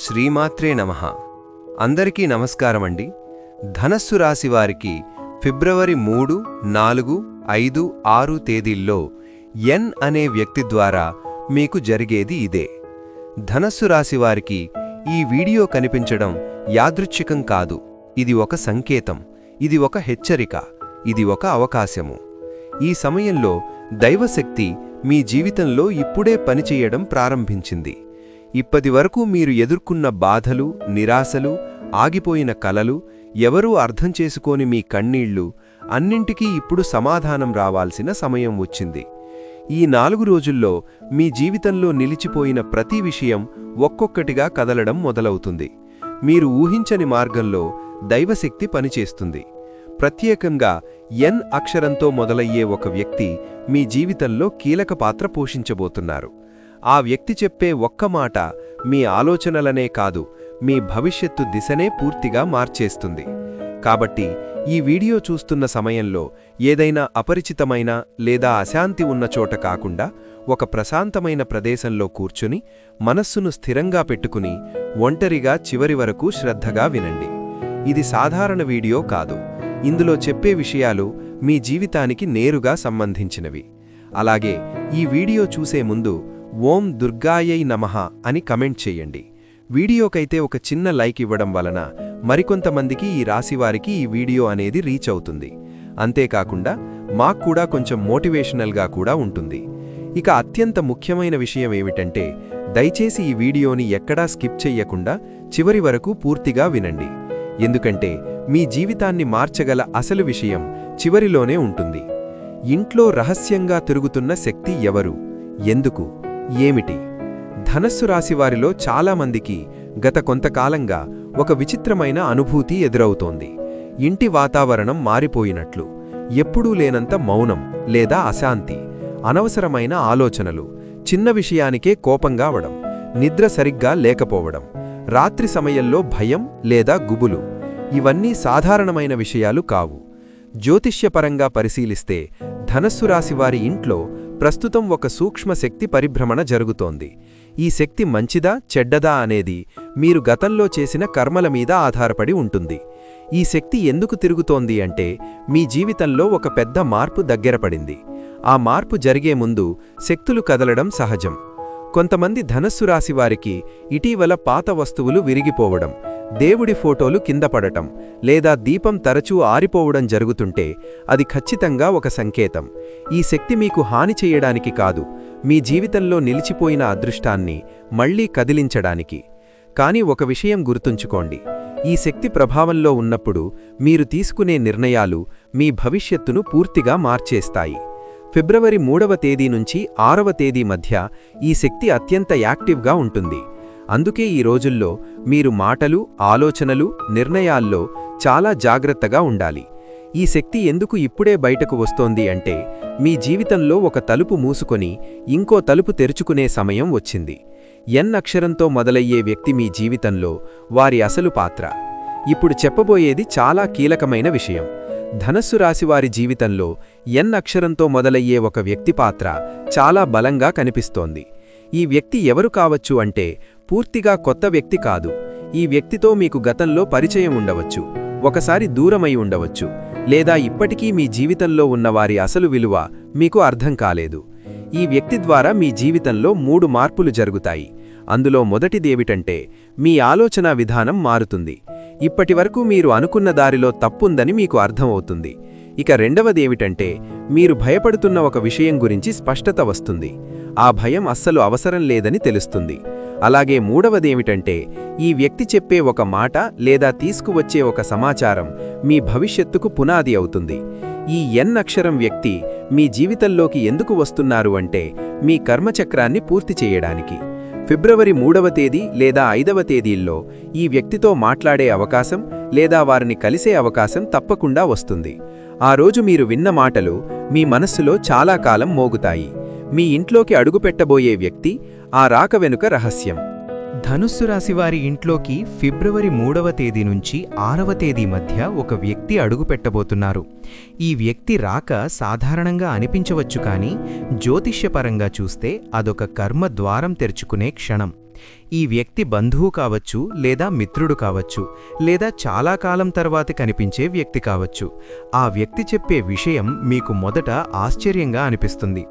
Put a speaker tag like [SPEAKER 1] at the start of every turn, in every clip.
[SPEAKER 1] శ్రీమాత్రే నమః. అందరికీ నమస్కారమండి. ధనస్సు రాశి వారికి ఫిబ్రవరి మూడు నాలుగు ఐదు ఆరు తేదీల్లో ఎన్ అనే వ్యక్తి ద్వారా మీకు జరిగేది ఇదే. ధనస్సు రాశి వారికి ఈ వీడియో కనిపించడం యాదృచ్ఛికం కాదు. ఇది ఒక సంకేతం ఇది ఒక హెచ్చరిక ఇది ఒక అవకాశము. ఈ సమయంలో దైవశక్తి మీ జీవితంలో ఇప్పుడే పనిచేయడం ప్రారంభించింది. ఇప్పటి వరకు మీరు ఎదుర్కొన్న బాధలు నిరాశలు ఆగిపోయిన కలలు ఎవరూ అర్థం చేసుకోని మీ కన్నీళ్ళు అన్నింటికీ ఇప్పుడు సమాధానం రావాల్సిన సమయం వచ్చింది. ఈ నాలుగు రోజుల్లో మీ జీవితంలో నిలిచిపోయిన ప్రతి విషయం ఒక్కొక్కటిగా కదలడం మొదలవుతుంది. మీరు ఊహించని మార్గంలో దైవశక్తి పనిచేస్తుంది. ప్రత్యేకంగా ఎన్ అక్షరంతో మొదలయ్యే ఒక వ్యక్తి మీ జీవితంలో కీలక పాత్ర పోషించబోతున్నారు. ఆ వ్యక్తి చెప్పే ఒక్క మాట మీ ఆలోచనలనే కాదు మీ భవిష్యత్తు దిశనే పూర్తిగా మార్చేస్తుంది. కాబట్టి ఈ వీడియో చూస్తున్న సమయంలో ఏదైనా అపరిచితమైన లేదా అశాంతి ఉన్న చోట కాకుండా ఒక ప్రశాంతమైన ప్రదేశంలో కూర్చుని మనస్సును స్థిరంగా పెట్టుకుని ఒంటరిగా చివరి వరకు శ్రద్ధగా వినండి. ఇది సాధారణ వీడియో కాదు. ఇందులో చెప్పే విషయాలు మీ జీవితానికి నేరుగా సంబంధించినవి. అలాగే ఈ వీడియో చూసే ముందు ఓం దుర్గాయై నమః అని కమెంట్ చేయండి. వీడియోకైతే ఒక చిన్న లైక్ ఇవ్వడం వలన మరికొంతమందికి ఈ రాశివారికి ఈ వీడియో అనేది రీచ్ అవుతుంది. అంతేకాకుండా మాకు కూడా కొంచెం మోటివేషనల్గా కూడా ఉంటుంది. ఇక అత్యంత ముఖ్యమైన విషయం ఏమిటంటే దయచేసి ఈ వీడియోని ఎక్కడా స్కిప్ చెయ్యకుండా చివరి వరకు పూర్తిగా వినండి. ఎందుకంటే మీ జీవితాన్ని మార్చగల అసలు విషయం చివరిలోనే ఉంటుంది. ఇంట్లో రహస్యంగా తిరుగుతున్న శక్తి ఎవరు? ఎందుకు? ఏమిటి? ధనస్సు రాశివారిలో చాలామందికి గత కొంతకాలంగా ఒక విచిత్రమైన అనుభూతి ఎదురవుతోంది. ఇంటి వాతావరణం మారిపోయినట్లు ఎప్పుడూ లేనంత మౌనం లేదా అశాంతి అనవసరమైన ఆలోచనలు చిన్న విషయానికే కోపంగావడం నిద్ర సరిగ్గా లేకపోవడం రాత్రి సమయంలో భయం లేదా గుబులు ఇవన్నీ సాధారణమైన విషయాలు కావు. జ్యోతిష్యపరంగా పరిశీలిస్తే ధనస్సు రాశివారి ఇంట్లో ప్రస్తుతం ఒక సూక్ష్మ శక్తి పరిభ్రమణ జరుగుతోంది. ఈ శక్తి మంచిదా చెడ్డదా అనేది మీరు గతంలో చేసిన కర్మల మీద ఆధారపడి ఉంటుంది. ఈ శక్తి ఎందుకు తిరుగుతోంది అంటే మీ జీవితంలో ఒక పెద్ద మార్పు దగ్గరపడింది ఆ మార్పు జరిగే ముందు శక్తులు కదలడం సహజం. కొంతమంది ధనస్సు రాశివారికి ఇటీవల పాత వస్తువులు విరిగిపోవడం దేవుడి ఫోటోలు కింద పడటం లేదా దీపం తరచూ ఆరిపోవడం జరుగుతుంటే అది ఖచ్చితంగా ఒక సంకేతం. ఈ శక్తి మీకు హాని చేయడానికి కాదు మీ జీవితంలో నిలిచిపోయిన అదృష్టాన్ని మళ్ళీ కదిలించడానికి. కానీ ఒక విషయం గుర్తుంచుకోండి ఈ శక్తి ప్రభావంలో ఉన్నప్పుడు మీరు తీసుకునే నిర్ణయాలు మీ భవిష్యత్తును పూర్తిగా మార్చేస్తాయి. ఫిబ్రవరి మూడవ తేదీ నుంచి ఆరవ తేదీ మధ్య ఈ శక్తి అత్యంత యాక్టివ్గా ఉంటుంది. అందుకే ఈ రోజుల్లో మీరు మాటలు ఆలోచనలు నిర్ణయాల్లో చాలా జాగ్రత్తగా ఉండాలి. ఈ శక్తి ఎందుకు ఇప్పుడే బయటకు వస్తోంది అంటే మీ జీవితంలో ఒక తలుపు మూసుకొని ఇంకో తలుపు తెరుచుకునే సమయం వచ్చింది. ఎన్ అక్షరంతో మొదలయ్యే వ్యక్తి మీ జీవితంలో వారి అసలు పాత్ర. ఇప్పుడు చెప్పబోయేది చాలా కీలకమైన విషయం. ధనస్సు రాశివారి జీవితంలో ఎన్ అక్షరంతో మొదలయ్యే ఒక వ్యక్తి పాత్ర చాలా బలంగా కనిపిస్తోంది. ఈ వ్యక్తి ఎవరు కావచ్చు అంటే పూర్తిగా కొత్త వ్యక్తి కాదు. ఈ వ్యక్తితో మీకు గతంలో పరిచయం ఉండవచ్చు. ఒకసారి దూరమై ఉండవచ్చు. లేదా ఇప్పటికీ మీ జీవితంలో ఉన్నవారి అసలు విలువ మీకు అర్థం కాలేదు. ఈ వ్యక్తి ద్వారా మీ జీవితంలో మూడు మార్పులు జరుగుతాయి. అందులో మొదటిదేమిటంటే మీ ఆలోచనా విధానం మారుతుంది. ఇప్పటివరకు మీరు అనుకున్న దారిలో తప్పుందని మీకు అర్థమవుతుంది. ఇక రెండవదేమిటంటే మీరు భయపడుతున్న ఒక విషయం గురించి స్పష్టత వస్తుంది. ఆ భయం అస్సలు అవసరం లేదని తెలుస్తుంది. అలాగే మూడవదేమిటంటే ఈ వ్యక్తి చెప్పే ఒక మాట లేదా తీసుకువచ్చే ఒక సమాచారం మీ భవిష్యత్తుకు పునాది అవుతుంది. ఈ ఎన్ అక్షరం వ్యక్తి మీ జీవితంలోకి ఎందుకు వస్తున్నారు అంటే మీ కర్మచక్రాన్ని పూర్తి చేయడానికి. ఫిబ్రవరి మూడవ తేదీ లేదా ఐదవ తేదీల్లో ఈ వ్యక్తితో మాట్లాడే అవకాశం లేదా వారిని కలిసే అవకాశం తప్పకుండా వస్తుంది. ఆ రోజు మీరు విన్న మాటలు మీ మనస్సులో చాలా కాలం మోగుతాయి. మీ ఇంట్లోకి అడుగుపెట్టబోయే వ్యక్తి ఆ రాక వెనుక రహస్యం.
[SPEAKER 2] ధనుస్సు రాశివారి ఇంట్లోకి ఫిబ్రవరి మూడవ తేదీ నుంచి ఆరవ తేదీ మధ్య ఒక వ్యక్తి అడుగుపెట్టబోతున్నారు ఈ వ్యక్తి రాక సాధారణంగా అనిపించవచ్చు కానీ జ్యోతిష్యపరంగా చూస్తే అదొక కర్మ ద్వారం తెరుచుకునే క్షణం. ఈ వ్యక్తి బంధువు కావచ్చు లేదా మిత్రుడు కావచ్చు లేదా చాలా కాలం తర్వాత కనిపించే వ్యక్తి కావచ్చు. ఆ వ్యక్తి చెప్పే విషయం మీకు మొదట ఆశ్చర్యంగా అనిపిస్తుంది.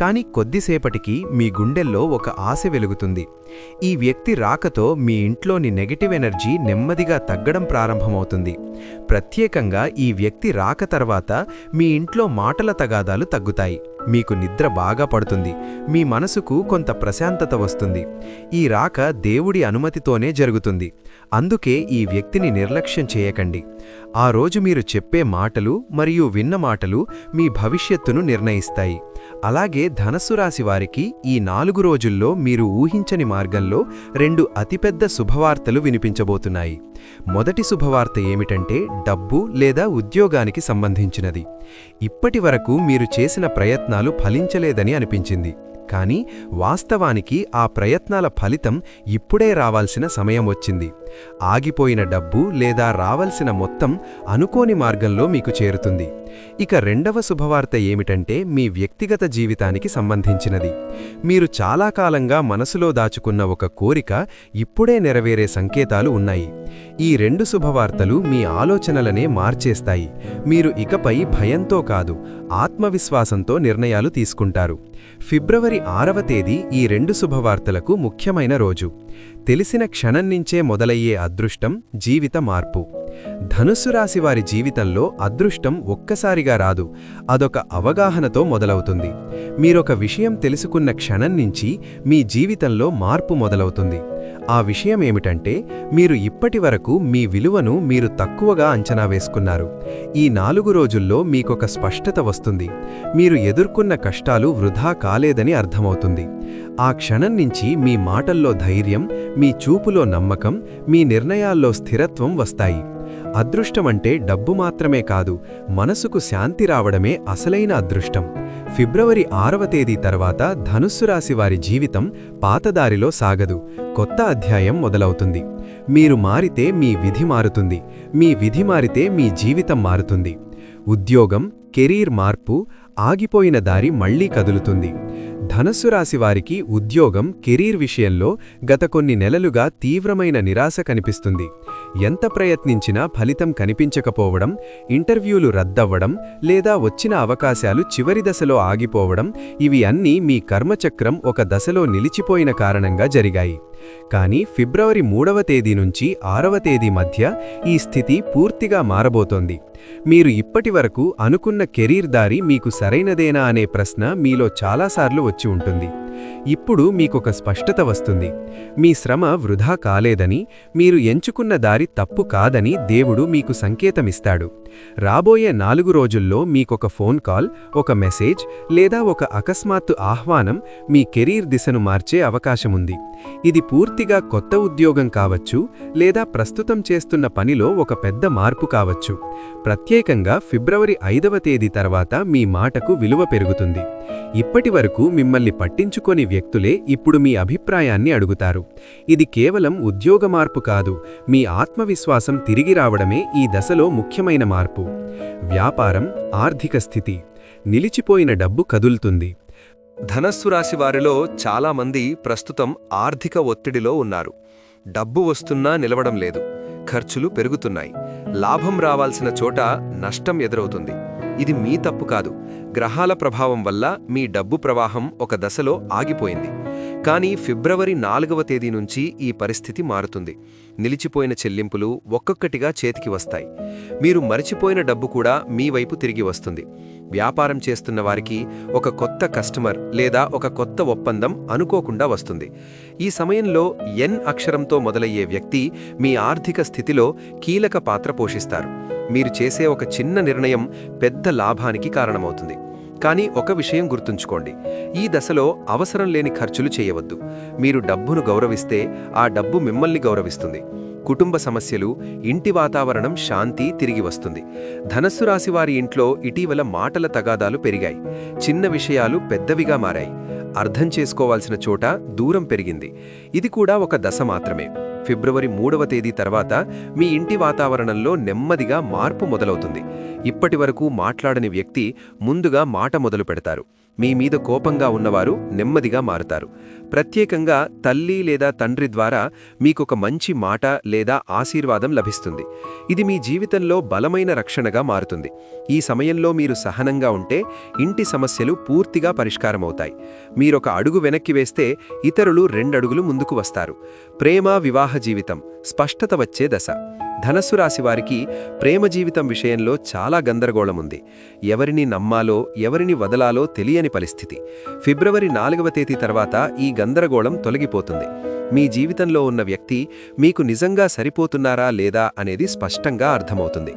[SPEAKER 2] కానీ కొద్దిసేపటికి మీ గుండెల్లో ఒక ఆశ వెలుగుతుంది. ఈ వ్యక్తి రాకతో మీ ఇంట్లోని నెగటివ్ ఎనర్జీ నెమ్మదిగా తగ్గడం ప్రారంభమవుతుంది. ప్రత్యేకంగా ఈ వ్యక్తి రాక తర్వాత మీ ఇంట్లో మాటల తగాదాలు తగ్గుతాయి. మీకు నిద్ర బాగా పడుతుంది. మీ మనసుకు కొంత ప్రశాంతత వస్తుంది. ఈ రాక దేవుడి అనుమతితోనే జరుగుతుంది. అందుకే ఈ వ్యక్తిని నిర్లక్ష్యం చేయకండి. ఆ రోజు మీరు చెప్పే మాటలు మరియు విన్న మాటలు మీ భవిష్యత్తును నిర్ణయిస్తాయి. అలాగే ధనస్సు రాశి వారికి ఈ నాలుగు రోజుల్లో మీరు ఊహించని మార్గంలో రెండు అతిపెద్ద శుభవార్తలు వినిపించబోతున్నాయి. మొదటి శుభవార్త ఏమిటంటే డబ్బు లేదా ఉద్యోగానికి సంబంధించినది. ఇప్పటి వరకు మీరు చేసిన ప్రయత్నాలు ఫలించలేదని అనిపించింది. కానీ వాస్తవానికి ఆ ప్రయత్నాల ఫలితం ఇప్పుడే రావాల్సిన సమయం వచ్చింది. ఆగిపోయిన డబ్బు లేదా రావాల్సిన మొత్తం అనుకోని మార్గంలో మీకు చేరుతుంది. ఇక రెండవ శుభవార్త ఏమిటంటే మీ వ్యక్తిగత జీవితానికి సంబంధించినది. మీరు చాలా కాలంగా మనసులో దాచుకున్న ఒక కోరిక ఇప్పుడే నెరవేరే సంకేతాలు ఉన్నాయి. ఈ రెండు శుభవార్తలు మీ ఆలోచనలనే మార్చేస్తాయి. మీరు ఇకపై భయంతో కాదు ఆత్మవిశ్వాసంతో నిర్ణయాలు తీసుకుంటారు. ఫిబ్రవరి ఆరవ తేదీ ఈ రెండు శుభవార్తలకు ముఖ్యమైన రోజు. తెలిసిన క్షణం నుంచే మొదలయ్యే అదృష్టం జీవిత మార్పు. ధనుస్సు రాశి వారి జీవితంలో అదృష్టం ఒక్కసారిగా రాదు అదొక అవగాహనతో మొదలవుతుంది. మీరొక విషయం తెలుసుకున్న క్షణం నుంచి మీ జీవితంలో మార్పు మొదలవుతుంది. ఆ విషయం ఏమిటంటే మీరు ఇప్పటి వరకు మీ విలువను మీరు తక్కువగా అంచనా వేసుకున్నారు. ఈ నాలుగు రోజుల్లో మీకొక స్పష్టత వస్తుంది. మీరు ఎదుర్కొన్న కష్టాలు వృధా కాలేదని అర్థమవుతుంది. ఆ క్షణం నుంచి మీ మాటల్లో ధైర్యం మీ చూపులో నమ్మకం మీ నిర్ణయాల్లో స్థిరత్వం వస్తాయి. అదృష్టమంటే డబ్బు మాత్రమే కాదు మనసుకు శాంతి రావడమే అసలైన అదృష్టం. ఫిబ్రవరి ఆరవ తేదీ తర్వాత ధనుస్సు రాశి వారి జీవితం పాతదారిలో సాగదు. కొత్త అధ్యాయం మొదలవుతుంది. మీరు మారితే మీ విధి మారుతుంది. మీ విధి మారితే మీ జీవితం మారుతుంది. ఉద్యోగం కెరీర్ మార్పు ఆగిపోయిన దారి మళ్ళీ కదులుతుంది. ధనస్సు రాశి వారికి ఉద్యోగం కెరీర్ విషయంలో గత కొన్ని నెలలుగా తీవ్రమైన నిరాశ కనిపిస్తుంది. ఎంత ప్రయత్నించినా ఫలితం కనిపించకపోవడం ఇంటర్వ్యూలు రద్దవ్వడం లేదా వచ్చిన అవకాశాలు చివరి దశలో ఆగిపోవడం ఇవి అన్నీ మీ కర్మచక్రం ఒక దశలో నిలిచిపోయిన కారణంగా జరిగాయి. కానీ ఫిబ్రవరి మూడవ తేదీ నుంచి ఆరవ తేదీ మధ్య ఈ స్థితి పూర్తిగా మారబోతోంది. మీరు ఇప్పటి వరకు అనుకున్న కెరీర్ దారి మీకు సరైనదేనా అనే ప్రశ్న మీలో చాలాసార్లు వచ్చి ఉంటుంది. ఇప్పుడు మీకొక స్పష్టత వస్తుంది. మీ శ్రమ వృధా కాలేదని మీరు ఎంచుకున్న దారి తప్పు కాదని దేవుడు మీకు సంకేతమిస్తాడు. రాబోయే నాలుగు రోజుల్లో మీకొక ఫోన్ కాల్ ఒక మెసేజ్ లేదా ఒక అకస్మాత్తు ఆహ్వానం మీ కెరీర్ దిశను మార్చే అవకాశముంది. ఇది పూర్తిగా కొత్త ఉద్యోగం కావచ్చు లేదా ప్రస్తుతం చేస్తున్న పనిలో ఒక పెద్ద మార్పు కావచ్చు. ప్రత్యేకంగా ఫిబ్రవరి ఐదవ తేదీ తర్వాత మీ మాటకు విలువ పెరుగుతుంది. ఇప్పటి మిమ్మల్ని పట్టించుకు పట్టించుకోని వ్యక్తులే ఇప్పుడు మీ అభిప్రాయాన్ని అడుగుతారు. ఇది కేవలం ఉద్యోగ మార్పు కాదు మీ ఆత్మవిశ్వాసం తిరిగి రావడమే ఈ దశలో ముఖ్యమైన మార్పు. వ్యాపారం ఆర్థిక స్థితి నిలిచిపోయిన డబ్బు కదులుతుంది.
[SPEAKER 1] ధనస్సు రాశి వారిలో చాలామంది ప్రస్తుతం ఆర్థిక ఒత్తిడిలో ఉన్నారు. డబ్బు వస్తున్నా నిలవడం లేదు ఖర్చులు పెరుగుతున్నాయి. లాభం రావాల్సిన చోట నష్టం ఎదురవుతుంది. ఇది మీ తప్పు కాదు. గ్రహాల ప్రభావం వల్ల మీ డబ్బు ప్రవాహం ఒక దశలో ఆగిపోయింది. కానీ ఫిబ్రవరి నాలుగవ తేదీ నుంచి ఈ పరిస్థితి మారుతుంది. నిలిచిపోయిన చెల్లింపులు ఒక్కొక్కటిగా చేతికి వస్తాయి. మీరు మరిచిపోయిన డబ్బు కూడా మీ వైపు తిరిగి వస్తుంది. వ్యాపారం చేస్తున్న వారికి ఒక కొత్త కస్టమర్ లేదా ఒక కొత్త ఒప్పందం అనుకోకుండా వస్తుంది. ఈ సమయంలో ఎన్ అక్షరంతో మొదలయ్యే వ్యక్తి మీ ఆర్థిక స్థితిలో కీలక పాత్ర పోషిస్తారు. మీరు చేసే ఒక చిన్న నిర్ణయం పెద్ద లాభానికి కారణమవుతుంది. కానీ ఒక విషయం గుర్తుంచుకోండి. ఈ దశలో అవసరం లేని ఖర్చులు చేయవద్దు. మీరు డబ్బును గౌరవిస్తే ఆ డబ్బు మిమ్మల్ని గౌరవిస్తుంది. కుటుంబ సమస్యలు ఇంటి వాతావరణం శాంతి తిరిగి వస్తుంది. ధనస్సు రాశి వారి ఇంట్లో ఇటీవల మాటల తగాదాలు పెరిగాయి. చిన్న విషయాలు పెద్దవిగా మారాయి. అర్థం చేసుకోవాల్సిన చోట దూరం పెరిగింది. ఇది కూడా ఒక దశ మాత్రమే. ఫిబ్రవరి మూడవ తేదీ తర్వాత మీ ఇంటి వాతావరణంలో నెమ్మదిగా మార్పు మొదలవుతుంది. ఇప్పటి వరకు మాట్లాడని వ్యక్తి ముందుగా మాట మొదలు పెడతారు మీ మీద కోపంగా ఉన్నవారు నెమ్మదిగా మారుతారు. ప్రత్యేకంగా తల్లి లేదా తండ్రి ద్వారా మీకొక మంచి మాట లేదా ఆశీర్వాదం లభిస్తుంది. ఇది మీ జీవితంలో బలమైన రక్షణగా మారుతుంది. ఈ సమయంలో మీరు సహనంగా ఉంటే ఇంటి సమస్యలు పూర్తిగా పరిష్కారమవుతాయి. మీరొక అడుగు వెనక్కి వేస్తే ఇతరులు రెండడుగులు ముందుకు వస్తారు. ప్రేమ వివాహ జీవితం స్పష్టత వచ్చే దశ. ధనస్సు రాశి వారికి ప్రేమ జీవితం విషయంలో చాలా గందరగోళం ఉంది ఎవరిని నమ్మాలో ఎవరిని వదలాలో తెలియని పరిస్థితి. ఫిబ్రవరి నాలుగవ తేదీ తర్వాత ఈ గందరగోళం తొలగిపోతుంది. మీ జీవితంలో ఉన్న వ్యక్తి మీకు నిజంగా సరిపోతున్నారా లేదా అనేది స్పష్టంగా అర్థమవుతుంది.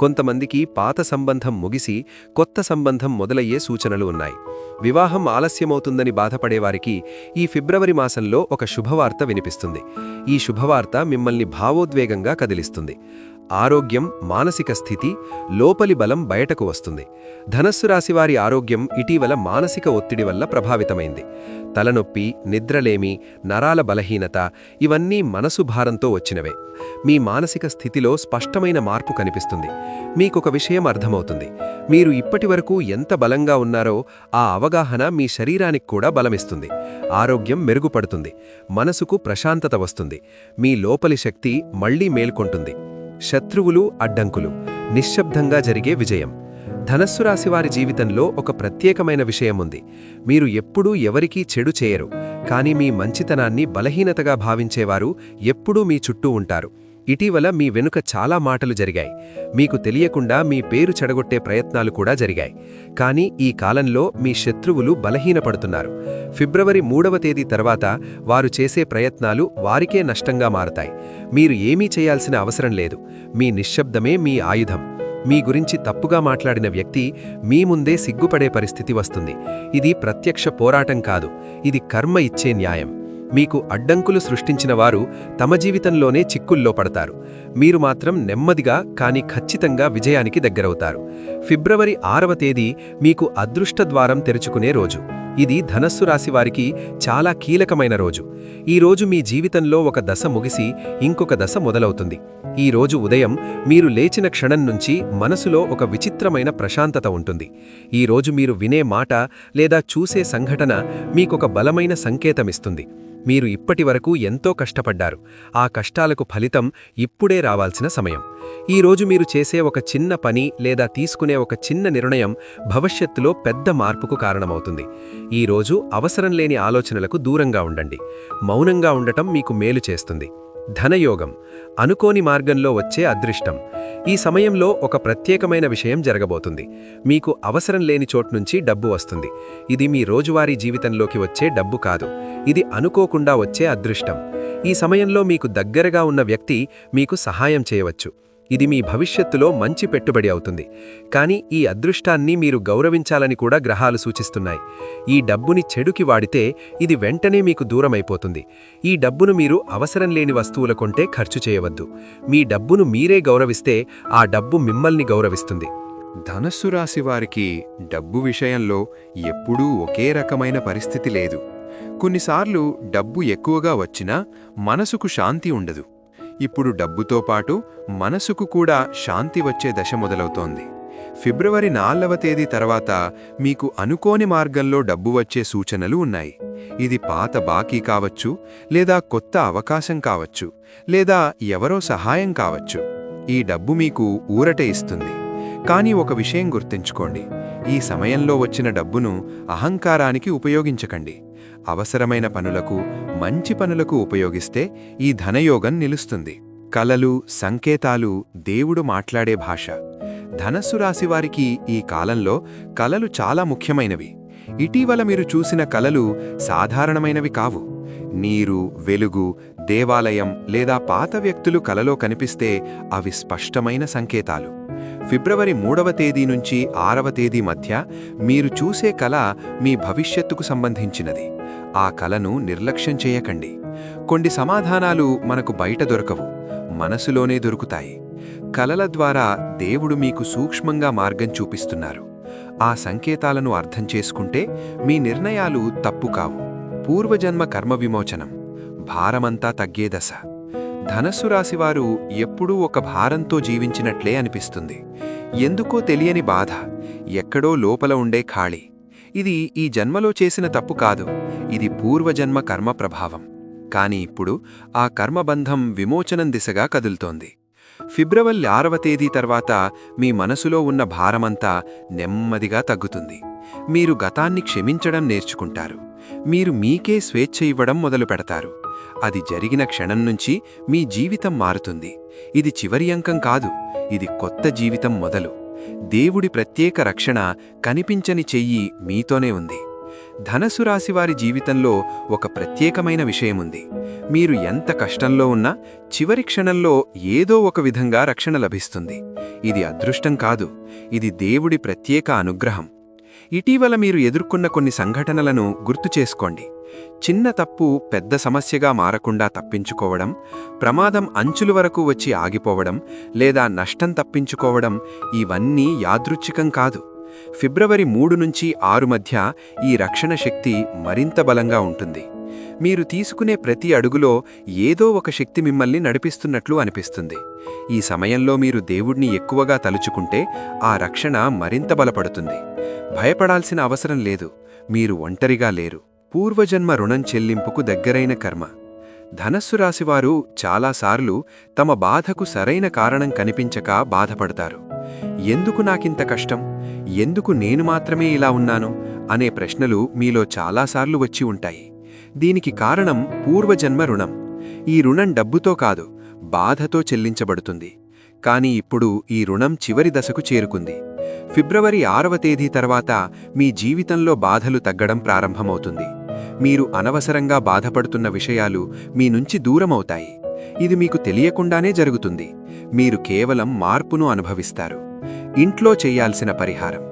[SPEAKER 1] కొంతమందికి పాత సంబంధం ముగిసి కొత్త సంబంధం మొదలయ్యే సూచనలు ఉన్నాయి. వివాహం ఆలస్యమవుతుందని బాధపడేవారికి ఈ ఫిబ్రవరి మాసంలో ఒక శుభవార్త వినిపిస్తుంది. ఈ శుభవార్త మిమ్మల్ని భావోద్వేగంగా కదిలిస్తుంది. ఆరోగ్యం మానసిక స్థితి లోపలి బలం బయటకు వస్తుంది. ధనస్సు రాశివారి ఆరోగ్యం ఇటీవల మానసిక ఒత్తిడి వల్ల ప్రభావితమైంది. తలనొప్పి నిద్రలేమి నరాల బలహీనత ఇవన్నీ మనసు భారంతో వచ్చినవే. మీ మానసిక స్థితిలో స్పష్టమైన మార్పు కనిపిస్తుంది. మీకొక విషయం అర్థమవుతుంది. మీరు ఇప్పటివరకు ఎంత బలంగా ఉన్నారో ఆ అవగాహన మీ శరీరానికి కూడా బలమిస్తుంది. ఆరోగ్యం మెరుగుపడుతుంది. మనసుకు ప్రశాంతత వస్తుంది. మీ లోపలి శక్తి మళ్ళీ మేల్కొంటుంది. శత్రువులు అడ్డంకులు. నిశ్శబ్దంగా జరిగే విజయం. ధనస్సు రాశివారి జీవితంలో ఒక ప్రత్యేకమైన విషయం ఉంది మీరు ఎప్పుడూ ఎవరికీ చెడు చేయరు. కానీ మీ మంచితనాన్ని బలహీనతగా భావించేవారు ఎప్పుడూ మీ చుట్టూ ఉంటారు. ఇటీవల మీ వెనుక చాలా మాటలు జరిగాయి. మీకు తెలియకుండా మీ పేరు చెడగొట్టే ప్రయత్నాలు కూడా జరిగాయి. కానీ ఈ కాలంలో మీ శత్రువులు బలహీనపడుతున్నారు. ఫిబ్రవరి మూడవ తేదీ తర్వాత వారు చేసే ప్రయత్నాలు వారికే నష్టంగా మారతాయి. మీరు ఏమీ చేయాల్సిన అవసరం లేదు. మీ నిశ్శబ్దమే మీ ఆయుధం. మీ గురించి తప్పుగా మాట్లాడిన వ్యక్తి మీ ముందే సిగ్గుపడే పరిస్థితి వస్తుంది. ఇది ప్రత్యక్ష పోరాటం కాదు. ఇది కర్మ ఇచ్చే న్యాయం. మీకు అడ్డంకులు సృష్టించిన వారు తమ జీవితంలోనే చిక్కుల్లో పడతారు. మీరు మాత్రం నెమ్మదిగా కానీ ఖచ్చితంగా విజయానికి దగ్గరవుతారు. ఫిబ్రవరి ఆరవ తేదీ మీకు అదృష్ట ద్వారం తెరుచుకునే రోజు. ఇది ధనస్సు రాశి వారికి చాలా కీలకమైన రోజు. ఈ రోజు మీ జీవితంలో ఒక దశ ముగిసి ఇంకొక దశ మొదలవుతుంది. ఈ రోజు ఉదయం మీరు లేచిన క్షణం నుంచి మనసులో ఒక విచిత్రమైన ప్రశాంతత ఉంటుంది. ఈ రోజు మీరు వినే మాట లేదా చూసే సంఘటన మీకొక బలమైన సంకేతమిస్తుంది. మీరు ఇప్పటివరకు ఎంతో కష్టపడ్డారు. ఆ కష్టాలకు ఫలితం ఇప్పుడే రావాల్సిన సమయం. ఈ రోజు మీరు చేసే ఒక చిన్న పని లేదా తీసుకునే ఒక చిన్న నిర్ణయం భవిష్యత్తులో పెద్ద మార్పుకు కారణమవుతుంది. ఈ రోజు అవసరం లేని ఆలోచనలకు దూరంగా ఉండండి. మౌనంగా ఉండటం మీకు మేలు చేస్తుంది. ధనయోగం. అనుకోని మార్గంలో వచ్చే అదృష్టం. ఈ సమయంలో ఒక ప్రత్యేకమైన విషయం జరగబోతుంది. మీకు అవసరం లేని చోట్నుంచి డబ్బు వస్తుంది. ఇది మీ రోజువారీ జీవితంలోకి వచ్చే డబ్బు కాదు. ఇది అనుకోకుండా వచ్చే అదృష్టం. ఈ సమయంలో మీకు దగ్గరగా ఉన్న వ్యక్తి మీకు సహాయం చేయవచ్చు. ఇది మీ భవిష్యత్తులో మంచి పెట్టుబడి అవుతుంది. కానీ ఈ అదృష్టాన్ని మీరు గౌరవించాలని కూడా గ్రహాలు సూచిస్తున్నాయి. ఈ డబ్బుని చెడుకి వాడితే ఇది వెంటనే మీకు దూరమైపోతుంది. ఈ డబ్బును మీరు అవసరం లేని వస్తువుల కొంటే ఖర్చు చేయవద్దు. మీ డబ్బును మీరే గౌరవిస్తే ఆ డబ్బు మిమ్మల్ని గౌరవిస్తుంది.
[SPEAKER 3] ధనస్సు రాశి వారికి డబ్బు విషయంలో ఎప్పుడూ ఒకే రకమైన పరిస్థితి లేదు. కొన్నిసార్లు డబ్బు ఎక్కువగా వచ్చినా మనసుకు శాంతి ఉండదు. ఇప్పుడు డబ్బుతో పాటు మనసుకు కూడా శాంతి వచ్చే దశ మొదలవుతోంది. ఫిబ్రవరి నాలుగవ తేదీ తర్వాత మీకు అనుకోని మార్గంలో డబ్బు వచ్చే సూచనలు ఉన్నాయి. ఇది పాత బాకీ కావచ్చు లేదా కొత్త అవకాశం కావచ్చు లేదా ఎవరో సహాయం కావచ్చు. ఈ డబ్బు మీకు ఊరట ఇస్తుంది. కానీ ఒక విషయం గుర్తుంచుకోండి. ఈ సమయంలో వచ్చిన డబ్బును అహంకారానికి ఉపయోగించకండి. అవసరమైన పనులకు మంచి పనులకు ఉపయోగిస్తే ఈ ధనయోగం నిలుస్తుంది. కలలు సంకేతాలు దేవుడు మాట్లాడే భాష. ధనస్సు రాశివారికి ఈ కాలంలో కలలు చాలా ముఖ్యమైనవి. ఇటీవల మీరు చూసిన కలలు సాధారణమైనవి కావు. నీరు వెలుగు దేవాలయం లేదా పాత వ్యక్తులు కలలో కనిపిస్తే అవి స్పష్టమైన సంకేతాలు. ఫిబ్రవరి మూడవ తేదీ నుంచి ఆరవ తేదీ మధ్య మీరు చూసే కళ మీ భవిష్యత్తుకు సంబంధించినది. ఆ కలను నిర్లక్ష్యం చేయకండి. కొన్ని సమాధానాలు మనకు బయట దొరకవు మనసులోనే దొరుకుతాయి. కలల ద్వారా దేవుడు మీకు సూక్ష్మంగా మార్గం చూపిస్తున్నారు. ఆ సంకేతాలను అర్థం చేసుకుంటే మీ నిర్ణయాలు తప్పు కావు. పూర్వజన్మ కర్మ విమోచనం భారమంతా తగ్గేదశ ధనస్సు రాశివారు ఎప్పుడూ ఒక భారంతో జీవించినట్లే అనిపిస్తుంది. ఎందుకో తెలియని బాధ. ఎక్కడో లోపల ఉండే ఖాళీ. ఇది ఈ జన్మలో చేసిన తప్పు కాదు. ఇది పూర్వజన్మ కర్మ ప్రభావం. కాని ఇప్పుడు ఆ కర్మబంధం విమోచనం దిశగా కదులుతోంది. ఫిబ్రవరి ఆరవ తేదీ తర్వాత మీ మనసులో ఉన్న భారమంతా నెమ్మదిగా తగ్గుతుంది. మీరు గతాన్ని క్షమించడం నేర్చుకుంటారు. మీరు మీకే స్వేచ్ఛ ఇవ్వడం మొదలు పెడతారు అది జరిగిన క్షణం నుంచి మీ జీవితం మారుతుంది. ఇది చివరి అంకం కాదు ఇది కొత్త జీవితం మొదలు. దేవుడి ప్రత్యేక రక్షణ కనిపించని చెయ్యి మీతోనే ఉంది. ధనస్సు రాశివారి జీవితంలో ఒక ప్రత్యేకమైన విషయముంది. మీరు ఎంత కష్టంలో ఉన్నా చివరి క్షణంలో ఏదో ఒక విధంగా రక్షణ లభిస్తుంది. ఇది అదృష్టం కాదు ఇది దేవుడి ప్రత్యేక అనుగ్రహం. ఇటీవల మీరు ఎదుర్కొన్న కొన్ని సంఘటనలను గుర్తు చేసుకోండి. చిన్న తప్పు పెద్ద సమస్యగా మారకుండా తప్పించుకోవడం ప్రమాదం అంచుల వరకు వచ్చి ఆగిపోవడం లేదా నష్టం తప్పించుకోవడం ఇవన్నీ యాదృచ్ఛికం కాదు. ఫిబ్రవరి మూడు నుంచి ఆరు మధ్య ఈ రక్షణ శక్తి మరింత బలంగా ఉంటుంది. మీరు తీసుకునే ప్రతి అడుగులో ఏదో ఒక శక్తి మిమ్మల్ని నడిపిస్తున్నట్లు అనిపిస్తుంది. ఈ సమయంలో మీరు దేవుణ్ణి ఎక్కువగా తలుచుకుంటే ఆ రక్షణ మరింత బలపడుతుంది. భయపడాల్సిన అవసరం లేదు. మీరు ఒంటరిగా లేరు. పూర్వజన్మ రుణం చెల్లింపుకు దగ్గరైన కర్మ. ధనస్సు రాశివారు చాలాసార్లు తమ బాధకు సరైన కారణం కనిపించక బాధపడతారు. ఎందుకు నాకింత కష్టం? ఎందుకు నేను మాత్రమే ఇలా ఉన్నాను? అనే ప్రశ్నలు మీలో చాలాసార్లు వచ్చి ఉంటాయి. దీనికి కారణం పూర్వజన్మ రుణం. ఈ రుణం డబ్బుతో కాదు బాధతో చెల్లించబడుతుంది. కాని ఇప్పుడు ఈ రుణం చివరి దశకు చేరుకుంది. ఫిబ్రవరి ఆరవ తేదీ తర్వాత మీ జీవితంలో బాధలు తగ్గడం ప్రారంభమవుతుంది. మీరు అనవసరంగా బాధపడుతున్న విషయాలు మీ నుంచి దూరమవుతాయి. ఇది మీకు తెలియకుండానే జరుగుతుంది. మీరు కేవలం మార్పును అనుభవిస్తారు. ఇంట్లో చేయాల్సిన పరిహారం.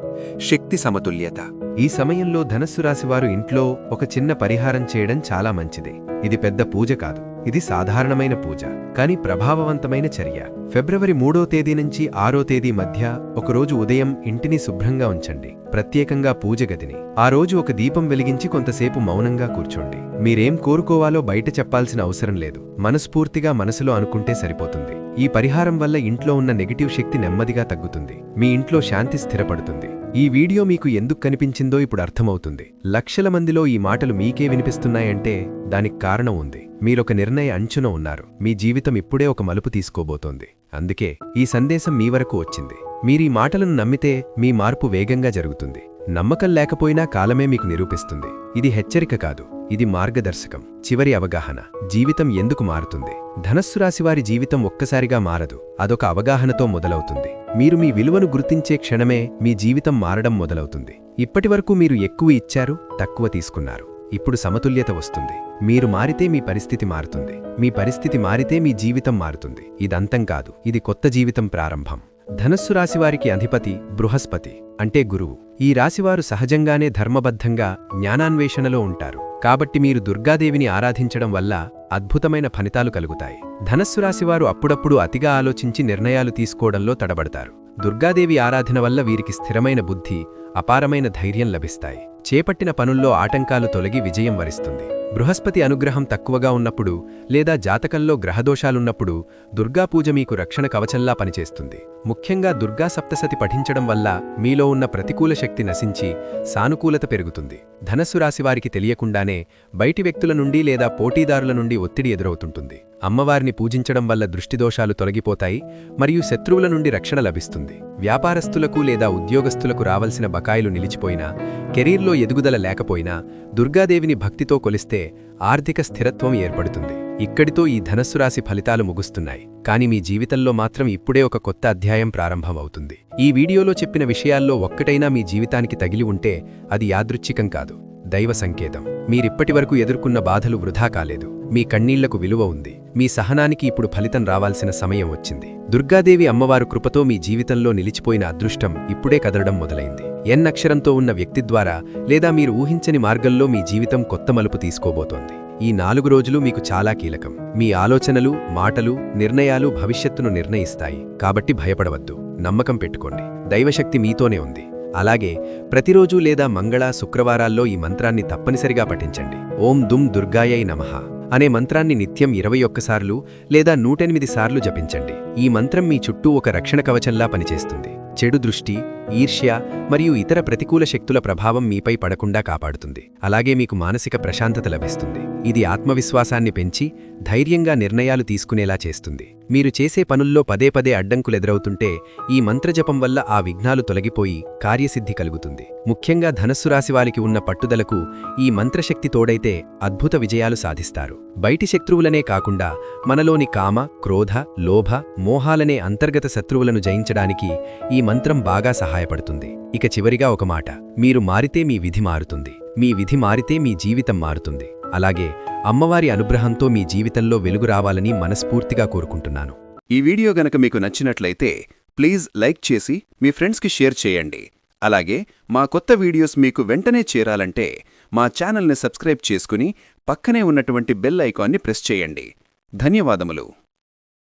[SPEAKER 3] శక్తి సమతుల్యత.
[SPEAKER 2] ఈ సమయంలో ధనస్సు రాశివారు ఇంట్లో ఒక చిన్న పరిహారం చేయడం చాలా మంచిది. ఇది పెద్ద పూజ కాదు. ఇది సాధారణమైన పూజ. కానీ ప్రభావవంతమైన చర్య. ఫిబ్రవరి మూడో తేదీ నుంచి ఆరో తేదీ మధ్య ఒకరోజు ఉదయం ఇంటిని శుభ్రంగా ఉంచండి. ప్రత్యేకంగా పూజ గదిని. ఆ రోజు ఒక దీపం వెలిగించి కొంతసేపు మౌనంగా కూర్చోండి. మీరేం కోరుకోవాలో బయట చెప్పాల్సిన అవసరం లేదు. మనస్ఫూర్తిగా మనసులో అనుకుంటే సరిపోతుంది. ఈ పరిహారం వల్ల ఇంట్లో ఉన్న నెగిటివ్ శక్తి నెమ్మదిగా తగ్గుతుంది. మీ ఇంట్లో శాంతి స్థిరపడుతుంది. ఈ వీడియో మీకు ఎందుకు కనిపించిందో ఇప్పుడు అర్థమవుతుంది. లక్షల మందిలో ఈ మాటలు మీకే వినిపిస్తున్నాయంటే దానికి కారణం ఉంది. మీరొక నిర్ణయ అంచున ఉన్నారు. మీ జీవితం ఇప్పుడే ఒక మలుపు తీసుకోబోతోంది. అందుకే ఈ సందేశం మీ వరకు వచ్చింది. మీరీ మాటలను నమ్మితే మీ మార్పు వేగంగా జరుగుతుంది. నమ్మకం లేకపోయినా కాలమే మీకు నిరూపిస్తుంది. ఇది హెచ్చరిక కాదు. ఇది మార్గదర్శకం. చివరి అవగాహన. జీవితం ఎందుకు మారుతుంది? ధనస్సు రాశివారి జీవితం ఒక్కసారిగా మారదు. అదొక అవగాహనతో మొదలవుతుంది. మీరు మీ విలువను గుర్తించే క్షణమే మీ జీవితం మారడం మొదలవుతుంది. ఇప్పటివరకు మీరు ఎక్కువ ఇచ్చారు తక్కువ తీసుకున్నారు. ఇప్పుడు సమతుల్యత వస్తుంది. మీరు మారితే మీ పరిస్థితి మారుతుంది. మీ పరిస్థితి మారితే మీ జీవితం మారుతుంది. ఇదంతం కాదు. ఇది కొత్త జీవితం ప్రారంభం. ధనస్సు రాశివారికి అధిపతి బృహస్పతి అంటే గురువు. ఈ రాశివారు సహజంగానే ధర్మబద్ధంగా జ్ఞానాన్వేషణలో ఉంటారు. కాబట్టి మీరు దుర్గాదేవిని ఆరాధించడం వల్ల అద్భుతమైన ఫలితాలు కలుగుతాయి. ధనస్సు రాశివారు అప్పుడప్పుడు అతిగా ఆలోచించి నిర్ణయాలు తీసుకోవడంలో తడబడతారు. దుర్గాదేవి ఆరాధన వల్ల వీరికి స్థిరమైన బుద్ధి అపారమైన ధైర్యం లభిస్తాయి. చేపట్టిన పనుల్లో ఆటంకాలు తొలగి విజయం వరిస్తుంది. బృహస్పతి అనుగ్రహం తక్కువగా ఉన్నప్పుడు లేదా జాతకంలో గ్రహదోషాలున్నప్పుడు దుర్గాపూజ మీకు రక్షణ కవచంలా పనిచేస్తుంది. ముఖ్యంగా దుర్గా సప్తసతి పఠించడం వల్ల మీలో ఉన్న ప్రతికూల శక్తి నశించి సానుకూలత పెరుగుతుంది. ధనస్సు రాశివారికి తెలియకుండానే బయటి వ్యక్తుల నుండి లేదా పోటీదారుల నుండి ఒత్తిడి ఎదురవుతుంటుంది. అమ్మవారిని పూజించడం వల్ల దృష్టిదోషాలు తొలగిపోతాయి మరియు శత్రువుల నుండి రక్షణ లభిస్తుంది. వ్యాపారస్తులకు లేదా ఉద్యోగస్తులకు రావలసిన బకాయిలు నిలిచిపోయినా కెరీర్లో ఎదుగుదల లేకపోయినా దుర్గాదేవిని భక్తితో కొలిస్తే ఆర్థిక స్థిరత్వం ఏర్పడుతుంది. ఇక్కడితో ఈ ధనస్సు రాశి ఫలితాలు ముగుస్తున్నాయి. కానీ మీ జీవితంలో మాత్రం ఇప్పుడే ఒక కొత్త అధ్యాయం ప్రారంభమవుతుంది. ఈ వీడియోలో చెప్పిన విషయాల్లో ఒక్కటైనా మీ జీవితానికి తగిలి ఉంటే అది యాదృచ్ఛికం కాదు. దైవ సంకేతం. మీరిప్పటివరకు ఎదుర్కొన్న బాధలు వృధా కాలేదు. మీ కన్నీళ్ళకు విలువ ఉంది. మీ సహనానికి ఇప్పుడు ఫలితం రావాల్సిన సమయం వచ్చింది. దుర్గాదేవి అమ్మవారు కృపతో మీ జీవితంలో నిలిచిపోయిన అదృష్టం ఇప్పుడే కదలడం మొదలైంది. ఎన్ అక్షరంతో ఉన్న వ్యక్తి ద్వారా లేదా మీరు ఊహించని మార్గంలో మీ జీవితం కొత్త మలుపు తీసుకోబోతోంది. ఈ నాలుగు రోజులు మీకు చాలా కీలకం. మీ ఆలోచనలు మాటలు నిర్ణయాలు భవిష్యత్తును నిర్ణయిస్తాయి. కాబట్టి భయపడవద్దు. నమ్మకం పెట్టుకోండి. దైవశక్తి మీతోనే ఉంది. అలాగే ప్రతిరోజు లేదా మంగళ శుక్రవారాల్లో ఈ మంత్రాన్ని తప్పనిసరిగా పఠించండి. ఓం దుమ్ దుర్గాయై నమః. అనే మంత్రాన్ని నిత్యం ఇరవై ఒక్కసార్లు లేదా నూటెనిమిది సార్లు జపించండి. ఈ మంత్రం మీ చుట్టూ ఒక రక్షణ కవచంలా పనిచేస్తుంది. చెడు దృష్టి ఈర్ష్య మరియు ఇతర ప్రతికూల శక్తుల ప్రభావం మీపై పడకుండా కాపాడుతుంది. అలాగే మీకు మానసిక ప్రశాంతత లభిస్తుంది. ఇది ఆత్మవిశ్వాసాన్ని పెంచి ధైర్యంగా నిర్ణయాలు తీసుకునేలా చేస్తుంది. మీరు చేసే పనుల్లో పదే పదే అడ్డంకులెదురవుతుంటే ఈ మంత్రజపం వల్ల ఆ విఘ్నాలు తొలగిపోయి కార్యసిద్ధి కలుగుతుంది. ముఖ్యంగా ధనస్సు రాశివారికి ఉన్న పట్టుదలకు ఈ మంత్రశక్తి తోడైతే అద్భుత విజయాలు సాధిస్తారు. బయటి శత్రువులనే కాకుండా మనలోని కామ క్రోధ లోభ మోహాలనే అంతర్గత శత్రువులను జయించడానికి ఈ మంత్రం బాగా సహాయపడుతుంది. ఇక చివరిగా ఒక మాట. మీరు మారితే మీ విధి మారుతుంది. మీ విధి మారితే మీ జీవితం మారుతుంది. అలాగే అమ్మవారి అనుగ్రహంతో మీ జీవితంలో వెలుగు రావాలని మనస్ఫూర్తిగా కోరుకుంటున్నాను.
[SPEAKER 3] ఈ వీడియో గనక మీకు నచ్చినట్లయితే ప్లీజ్ లైక్ చేసి మీ ఫ్రెండ్స్కి షేర్ చేయండి. అలాగే మా కొత్త వీడియోస్ మీకు వెంటనే చేరాలంటే మా ఛానల్ని సబ్స్క్రైబ్ చేసుకుని పక్కనే ఉన్నటువంటి బెల్ ఐకాన్ని ప్రెస్ చేయండి. ధన్యవాదములు.